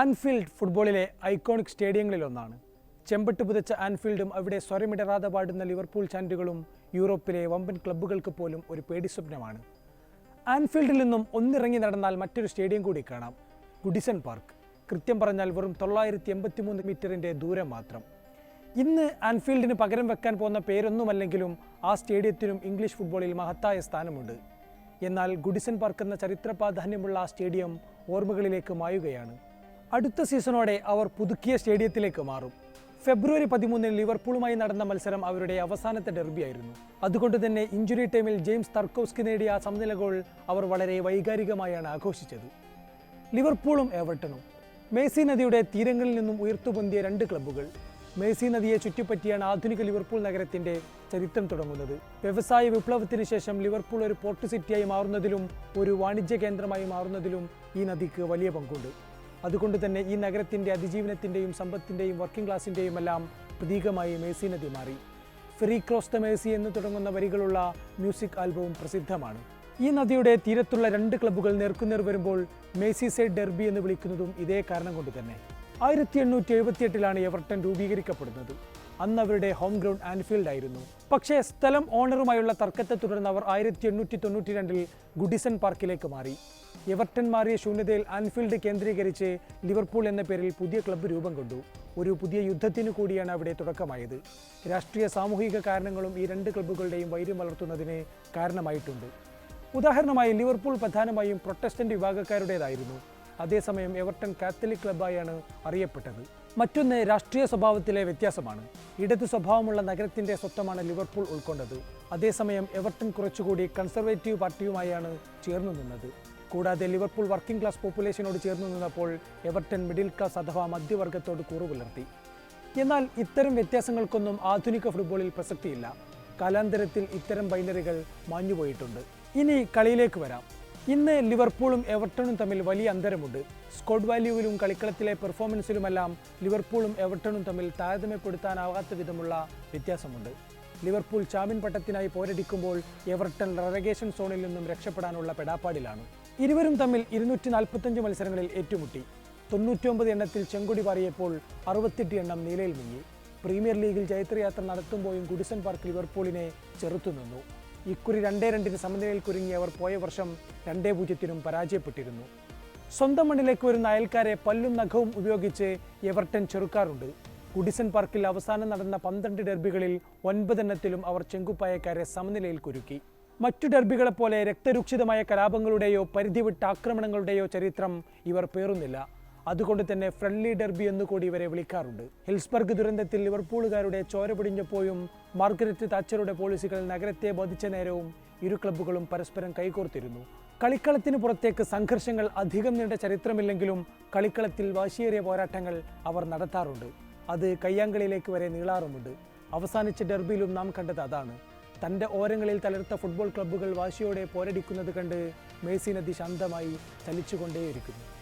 Anfield ഫുട്ബോളിലെ iconic സ്റ്റേഡിയങ്ങളിലൊന്നാണ്. ചെമ്പട്ട് പുതച്ച ആൻഫീൽഡും അവിടെ സ്വരമിടറാതെ പാടുന്ന ലിവർപൂൾ ചാൻഡുകളും യൂറോപ്പിലെ വമ്പൻ ക്ലബ്ബുകൾക്ക് പോലും ഒരു പേടി സ്വപ്നമാണ്. ആൻഫീൽഡിൽ നിന്നും ഒന്നിറങ്ങി നടന്നാൽ മറ്റൊരു സ്റ്റേഡിയം കൂടി കാണാം ഗുഡിസൺ പാർക്ക്. കൃത്യം പറഞ്ഞാൽ വെറും തൊള്ളായിരത്തി എൺപത്തി മൂന്ന് മീറ്ററിന്റെ ദൂരം മാത്രം. ഇന്ന് ആൻഫീൽഡിന് പകരം വെക്കാൻ പോകുന്ന പേരൊന്നുമല്ലെങ്കിലും ആ സ്റ്റേഡിയത്തിനും ഇംഗ്ലീഷ് ഫുട്ബോളിൽ മഹത്തായ സ്ഥാനമുണ്ട്. എന്നാൽ ഗുഡിസൺ പാർക്ക് എന്ന ചരിത്ര പ്രാധാന്യമുള്ള ആ സ്റ്റേഡിയം ഓർമ്മകളിലേക്ക് മായുകയാണ്. അടുത്ത സീസണോടെ അവർ പുതുക്കിയ സ്റ്റേഡിയത്തിലേക്ക് മാറും. ഫെബ്രുവരി പതിമൂന്നിന് ലിവർപൂളുമായി നടന്ന മത്സരം അവരുടെ അവസാനത്തെ ഡെർബിയായിരുന്നു. അതുകൊണ്ട് തന്നെ ഇഞ്ചുറി ടൈമിൽ ജെയിംസ് തർക്കോസ്കി നേടിയ ആ സമനില ഗോൾ അവർ വളരെ വൈകാരികമായാണ് ആഘോഷിച്ചത്. ലിവർപൂളും എവർട്ടണും. മേസി നദിയുടെ തീരങ്ങളിൽ നിന്നും ഉയർത്തുപൊന്തിയ രണ്ട് ക്ലബ്ബുകൾ. മേസി നദിയെ ചുറ്റിപ്പറ്റിയാണ് ആധുനിക ലിവർപൂൾ നഗരത്തിന്റെ ചരിത്രം തുടങ്ങുന്നത്. വ്യവസായ വിപ്ലവത്തിന് ശേഷം ലിവർപൂൾ ഒരു പോർട്ട് സിറ്റിയായി മാറുന്നതിലും ഒരു വാണിജ്യ കേന്ദ്രമായി മാറുന്നതിലും ഈ നദിക്ക് വലിയ പങ്കുണ്ട്. അതുകൊണ്ട് തന്നെ ഈ നഗരത്തിന്റെ അതിജീവനത്തിന്റെയും സമ്പത്തിന്റെയും വർക്കിംഗ് ക്ലാസിന്റെയും എല്ലാം പ്രതീകമായി മേസി നദി മാറി. ഫ്രീ ക്രോസ് ദ മേസി എന്ന് തുടങ്ങുന്ന വരികളുള്ള മ്യൂസിക് ആൽബവും പ്രസിദ്ധമാണ്. ഈ നദിയുടെ തീരത്തുള്ള രണ്ട് ക്ലബ്ബുകൾ നേർക്കുനേർ വരുമ്പോൾ മേസി സൈഡ് ഡെർബി എന്ന് വിളിക്കുന്നതും ഇതേ കാരണം കൊണ്ട് തന്നെ. ആയിരത്തി എണ്ണൂറ്റി എഴുപത്തിയെട്ടിലാണ് എവർട്ടൺ രൂപീകരിക്കപ്പെടുന്നത്. അന്ന് അവരുടെ ഹോം ഗ്രൗണ്ട് ആൻഫീൽഡ് ആയിരുന്നു. പക്ഷേ സ്ഥലം ഓണറുമായുള്ള തർക്കത്തെ തുടർന്ന് അവർ ആയിരത്തി എണ്ണൂറ്റി തൊണ്ണൂറ്റി രണ്ടിൽ ഗുഡിസൺ പാർക്കിലേക്ക് മാറി. എവർട്ടൺ മാറിയ ശൂന്യതയിൽ ആൻഫീൽഡ് കേന്ദ്രീകരിച്ച് ലിവർപൂൾ എന്ന പേരിൽ പുതിയ ക്ലബ്ബ് രൂപം കൊണ്ടു. ഒരു പുതിയ യുദ്ധത്തിനു കൂടിയാണ് അവിടെ തുടക്കമായത്. രാഷ്ട്രീയ സാമൂഹിക കാരണങ്ങളും ഈ രണ്ട് ക്ലബ്ബുകളുടെയും വൈര്യം വളർത്തുന്നതിന് കാരണമായിട്ടുണ്ട്. ഉദാഹരണമായി ലിവർപൂൾ പ്രധാനമായും പ്രൊട്ടസ്റ്റന്റ് വിഭാഗക്കാരുടേതായിരുന്നു. അതേസമയം എവർട്ടൺ കാത്തലിക് ക്ലബ്ബായാണ് അറിയപ്പെട്ടത്. മറ്റൊന്ന് രാഷ്ട്രീയ സ്വഭാവത്തിലെ വ്യത്യാസമാണ്. ഇടത് സ്വഭാവമുള്ള നഗരത്തിന്റെ സ്വത്വമാണ് ലിവർപൂൾ ഉൾക്കൊണ്ടത്. അതേസമയം എവർട്ടൺ കുറച്ചുകൂടി കൺസർവേറ്റീവ് പാർട്ടിയുമായാണ് ചേർന്നു നിന്നത് കൂടാതെ ലിവർപൂൾ വർക്കിംഗ് ക്ലാസ് പോപ്പുലേഷനോട് ചേർന്നു നിന്നപ്പോൾ എവർട്ടൺ മിഡിൽ ക്ലാസ് അഥവാ മധ്യവർഗത്തോട് കൂറു പുലർത്തി എന്നാൽ ഇത്തരം വ്യത്യാസങ്ങൾക്കൊന്നും ആധുനിക ഫുട്ബോളിൽ പ്രസക്തിയില്ല. കാലാന്തരത്തിൽ ഇത്തരം ബൈനറികൾ മാഞ്ഞുപോയിട്ടുണ്ട്. ഇനി കളിയിലേക്ക് വരാം. ഇന്ന് ലിവർപൂളും എവർട്ടണും തമ്മിൽ വലിയ അന്തരമുണ്ട്. സ്കോഡ് വാല്യൂവിലും കളിക്കളത്തിലെ പെർഫോമൻസിലുമെല്ലാം ലിവർപൂളും എവർട്ടണും തമ്മിൽ താരതമ്യപ്പെടുത്താനാവാത്ത വിധമുള്ള വ്യത്യാസമുണ്ട്. ലിവർപൂൾ ചാമ്പ്യൻ പട്ടത്തിനായി പോരടിക്കുമ്പോൾ എവർട്ടൺ റെറഗേഷൻ സോണിൽ നിന്നും രക്ഷപ്പെടാനുള്ള പെടാപ്പാടിലാണ്. ഇരുവരും തമ്മിൽ ഇരുന്നൂറ്റി നാൽപ്പത്തഞ്ച് മത്സരങ്ങളിൽ ഏറ്റുമുട്ടി. തൊണ്ണൂറ്റിയൊമ്പത് എണ്ണത്തിൽ ചെങ്കൊടി പാറിയപ്പോൾ അറുപത്തെട്ട് എണ്ണം നീലയിൽ മുങ്ങി. പ്രീമിയർ ലീഗിൽ ജൈത്രയാത്ര നടത്തുമ്പോഴും ഗുഡിസൺ പാർക്ക് ലിവർപൂളിനെ ചെറുത്തുനിന്നു ഇക്കുറി രണ്ടേ രണ്ടിന് സമനിലയിൽ കുരുങ്ങി അവർ പോയ വർഷം രണ്ടേ പൂജ്യത്തിനും പരാജയപ്പെട്ടിരുന്നു. സ്വന്തം മണ്ണിലേക്ക് വരുന്ന അയൽക്കാരെ പല്ലും നഖവും ഉപയോഗിച്ച് എവർട്ടൺ ചെറുക്കാറുണ്ട്. ഗുഡിസൺ പാർക്കിൽ അവസാനം നടന്ന പന്ത്രണ്ട് ഡെർബികളിൽ ഒൻപതെണ്ണത്തിലും അവർ ചെങ്കുപ്പായക്കാരെ സമനിലയിൽ കുരുക്കി. മറ്റു ഡെർബികളെ പോലെ രക്തരൂക്ഷിതമായ കലാപങ്ങളുടെയോ പരിധിവിട്ട ആക്രമണങ്ങളുടെയോ ചരിത്രം ഇവർ പേറുന്നില്ല. അതുകൊണ്ട് തന്നെ ഫ്രണ്ട്ലി ഡെർബി എന്ന് കൂടി ഇവരെ വിളിക്കാറുണ്ട്. ഹിൽസ്ബർഗ് ദുരന്തത്തിൽ ലിവർപൂളുകാരുടെ ചോര പിടിഞ്ഞപ്പോഴും മാർഗരറ്റ് താച്ചറുടെ പോളിസികൾ നഗരത്തെ ബാധിച്ച നേരവും ഇരു ക്ലബ്ബുകളും പരസ്പരം കൈകോർത്തിരുന്നു. കളിക്കളത്തിന് പുറത്തേക്ക് സംഘർഷങ്ങൾ അധികം നീണ്ട ചരിത്രമില്ലെങ്കിലും കളിക്കളത്തിൽ വാശിയേറിയ പോരാട്ടങ്ങൾ അവർ നടത്താറുണ്ട്. അത് കയ്യാങ്കളിയിലേക്ക് വരെ നീളാറുമുണ്ട്. അവസാനിച്ച ഡെർബിയിലും നാം കണ്ടത് അതാണ്. തന്റെ ഓരങ്ങളിൽ തളർത്ത ഫുട്ബോൾ ക്ലബ്ബുകൾ വാശിയോടെ പോരടിക്കുന്നത് കണ്ട് മേസി നദി ശാന്തമായി ചലിച്ചുകൊണ്ടേയിരിക്കുന്നു.